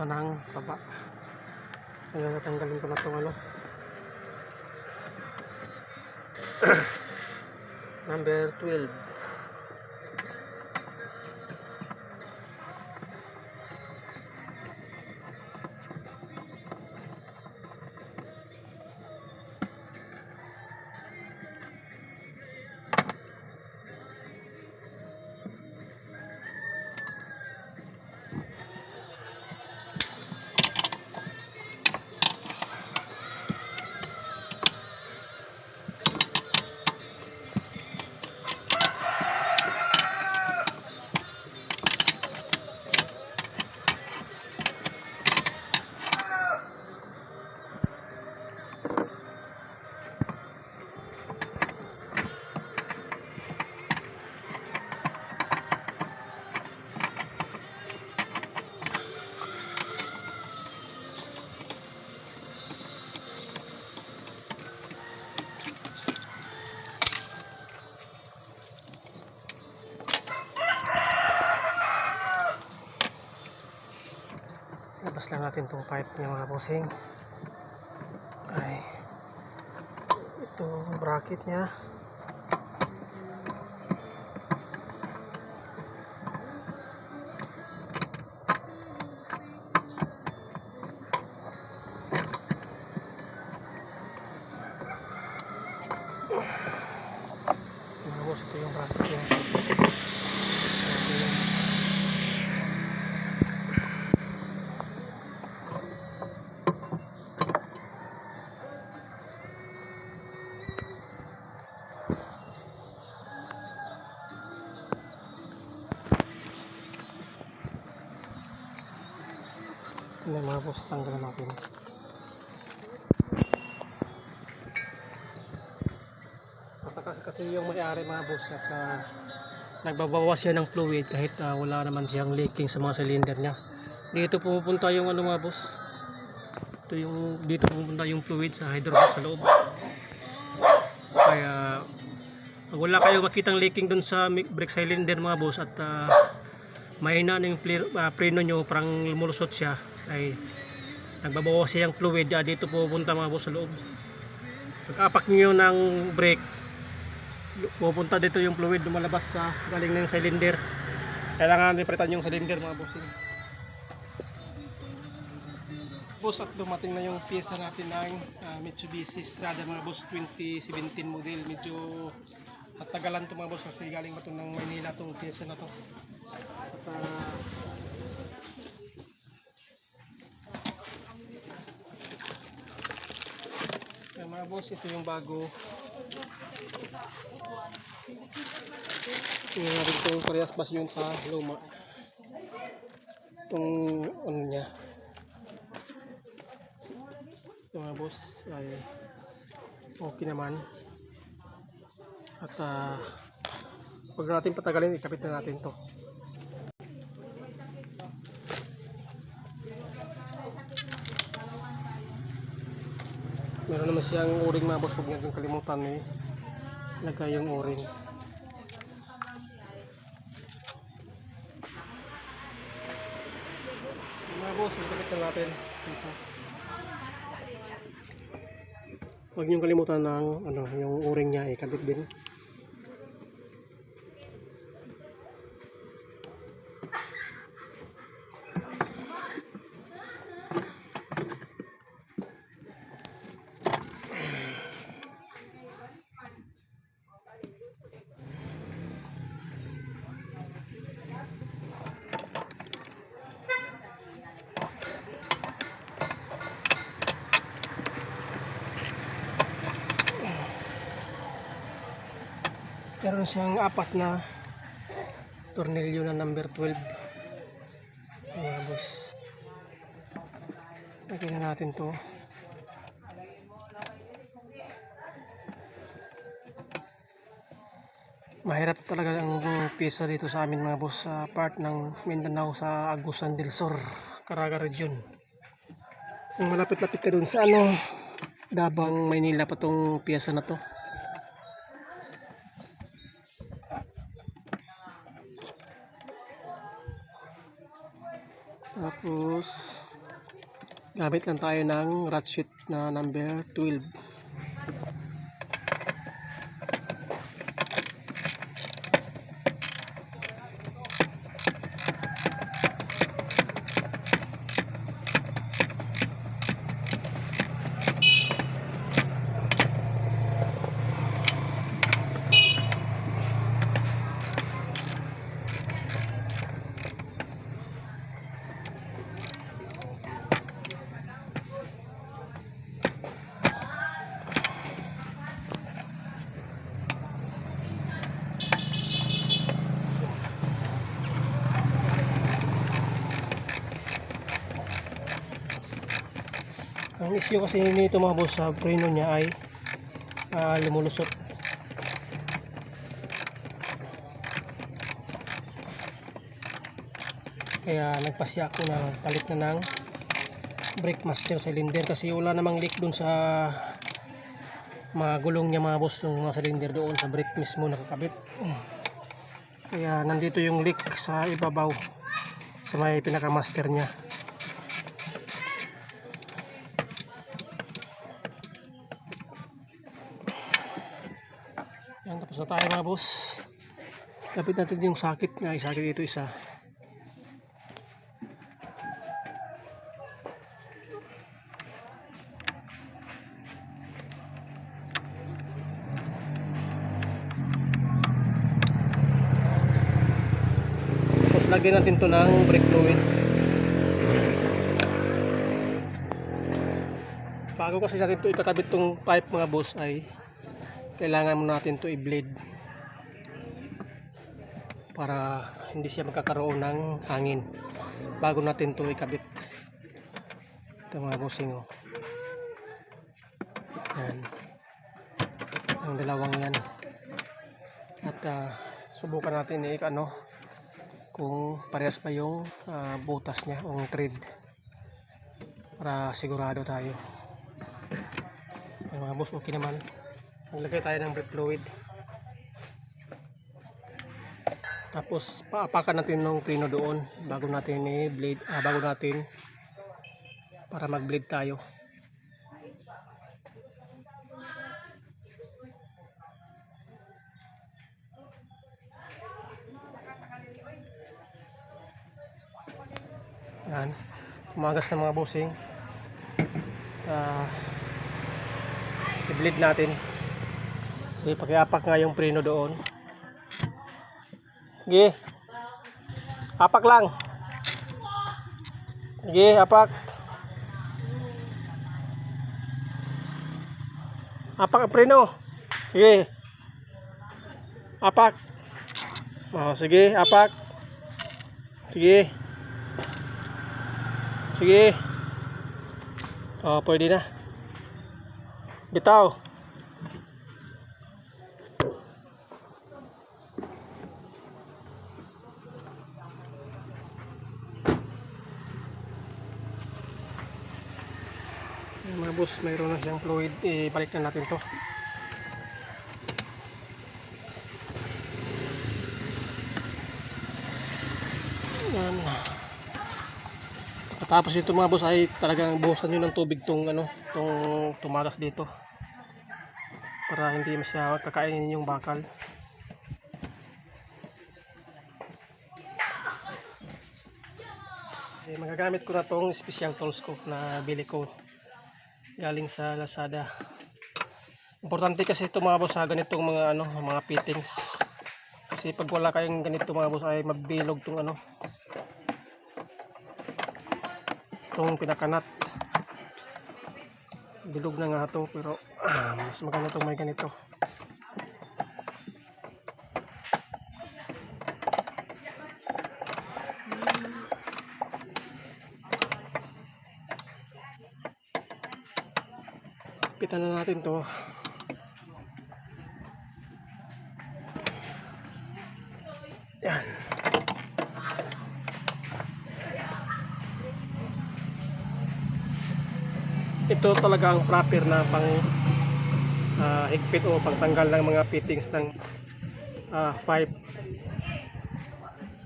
punta ng baba. Ngayon natanggalin ko na itong ano. Number 12 labas lang natin tong pipe niya mga bossing. Ay. Ito bracket niya Boss, tanggalan natin. Matakas kasi yung may-ari mga boss at ah, nagbabawas siya ng fluid kahit ah, wala naman siyang leaking sa mga cylinder niya. Dito pupunta yung ano mga boss. Ito yung dito pupunta yung fluid sa hydraulic sa loob. Kaya wala kayo makitang leaking dun sa brake cylinder mga boss at ah, mahina na yung ah, preno nyo parang lumulusot siya. Ay nagbabawas siyang fluid. Ah, dito pupunta mga boss sa loob. Pag apak nyo ng brake pupunta dito yung fluid lumalabas sa galing ng cylinder. Kailangan natin yung cylinder mga bossing boss at dumating na yung pyesa natin ng ah, Mitsubishi Strada mga boss 2017 model. Medyo natagalan to mga boss kasi galing pa to ng Manila tong pyesa na to ah, Kaya mga boss, ito yung bago. Tingnan natin itong parehas bas yun sa luma. Itong ano niya. Ito mga boss ay okay naman. At ah, pag natin patagalin, ikapit na natin to. Meron naman siyang uring mga boss, huwag niyong kalimutan eh. Lagay yung uring. Mga boss, ikapit na natin. Huwag niyong kalimutan ng ano, yung uring niya ikabit din. Meron siyang apat na tornilyo na number 12. Mga boss. Lagyan na natin to. Mahirap talaga ang pyesa dito sa amin mga boss sa part ng Mindanao sa Agusan del Sur, Caraga Region. Kung malapit-lapit ka dun sa ano, Dabang Maynila pa tong pyesa na to. Tapos, gamit lang tayo ng ratchet na number 12. Ang issue kasi nito mga boss sa preno niya ay ah, lumulusot. Kaya nagpasya ako na palit na ng brake master cylinder kasi wala namang leak dun sa mga gulong niya mga boss yung mga cylinder doon sa brake mismo nakakabit. Kaya nandito yung leak sa ibabaw sa may pinaka master niya. Tayo mga boss. Kapit natin yung sakit nga, isakit dito isa. Tapos lagyan natin to ng brake fluid. Bago kasi natin to ikakabit tong pipe mga boss ay kailangan mo natin to i-blade para hindi siya magkakaroon ng hangin bago natin to ikabit. Ito mga bossing oh. yan ang dalawang yan. At ah, subukan natin i ano kung parehas pa yung ah, butas niya o thread. Para sigurado tayo. Mga boss okay naman Maglagay tayo ng brake fluid. Tapos paapakan natin ng prino doon bago natin i-blade, ah, bago natin para mag-blade tayo. Yan. Umagas na mga bossing. Ah, i-bleed natin. Sige, pakiapak nga yung preno doon. Sige. Apak lang. Sige, apak. Apak ang preno. Sige. Apak. Oh, sige, apak. Sige. Sige. Oh, pwede na. Bitaw. Mga boss, mayroon na siyang fluid. Ibalik na natin to. Yan. Pagkatapos ito mga boss ay talagang buhusan nyo ng tubig tong ano, tong tumagas dito. Para hindi masya kakainin yung bakal. Eh, magagamit ko na tong special tools ko na bili ko galing sa Lazada. Importante kasi ito mga boss ha, ganitong mga ano, mga fittings. Kasi pag wala kayong ganito mga boss ay mabilog tong ano. Tong pinakanat. Bilog na nga to pero ah, mas maganda tong may ganito. Pitan na natin to. Yan. Ito talaga ang proper na pang ah, higpit o pangtanggal ng mga fittings ng ah, pipe.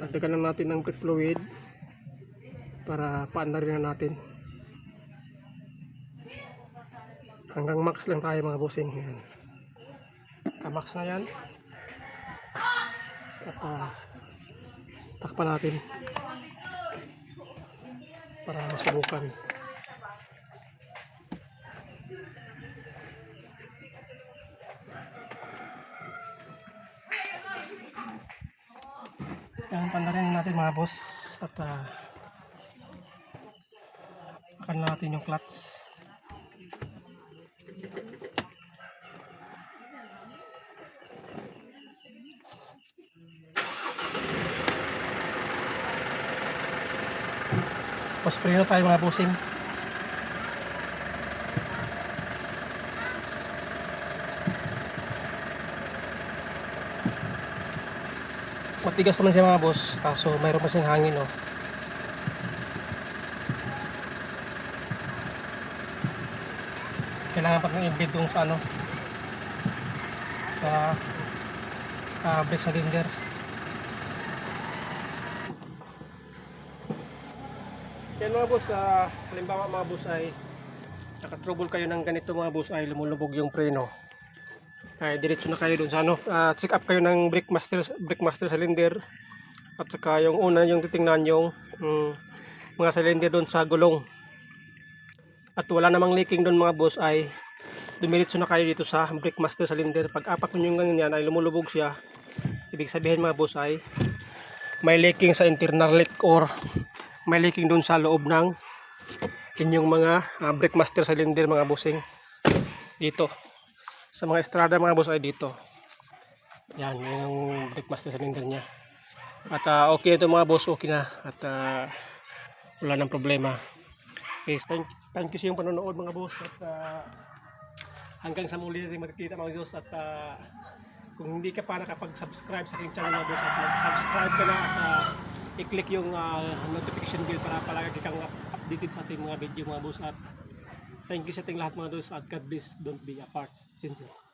Kasi natin ng fluid. para paandarin na natin hanggang max lang tayo mga bossing. Yan kamax na yan. At ah, takpan natin. Para masubukan. Yan pandarin natin mga boss. At uh, akan natin yung clutch Paspray na tayo mga bossing. Matigas naman siya mga boss, kaso mayroon pa siyang hangin oh. Kailangan pag i-embed sa ano sa uh, brake cylinder. Yan mga boss, ah, halimbawa mga boss ay nakatrouble kayo ng ganito mga boss ay lumulubog yung preno. Ay diretso na kayo dun sa ano, ah, check up kayo ng brake master, brake master cylinder at saka yung una yung titingnan yung mm, mga cylinder doon sa gulong. At wala namang leaking doon mga boss ay dumiretso na kayo dito sa brake master cylinder. Pag apak nyo yung ganyan ay lumulubog siya, ibig sabihin mga boss ay may leaking sa internal leak or may leaking doon sa loob ng inyong mga uh, brake master cylinder mga bossing. Dito. Sa mga estrada mga boss ay dito. Yan yung brake master cylinder nya at ah, okay ito mga boss okay na. At ah, wala nang problema. Okay, thank, thank you sa iyong panonood mga boss. At ah, hanggang sa muli rin magkikita mga boss. At ah, kung hindi ka pa nakapag-subscribe sa aking channel mga boss at mag-subscribe ka na. At ah, i-click yung ah, notification bell para palagi kang up- updated sa ating mga video mga boss at thank you sa ating lahat mga boss at God bless don't be apart. Sinsin.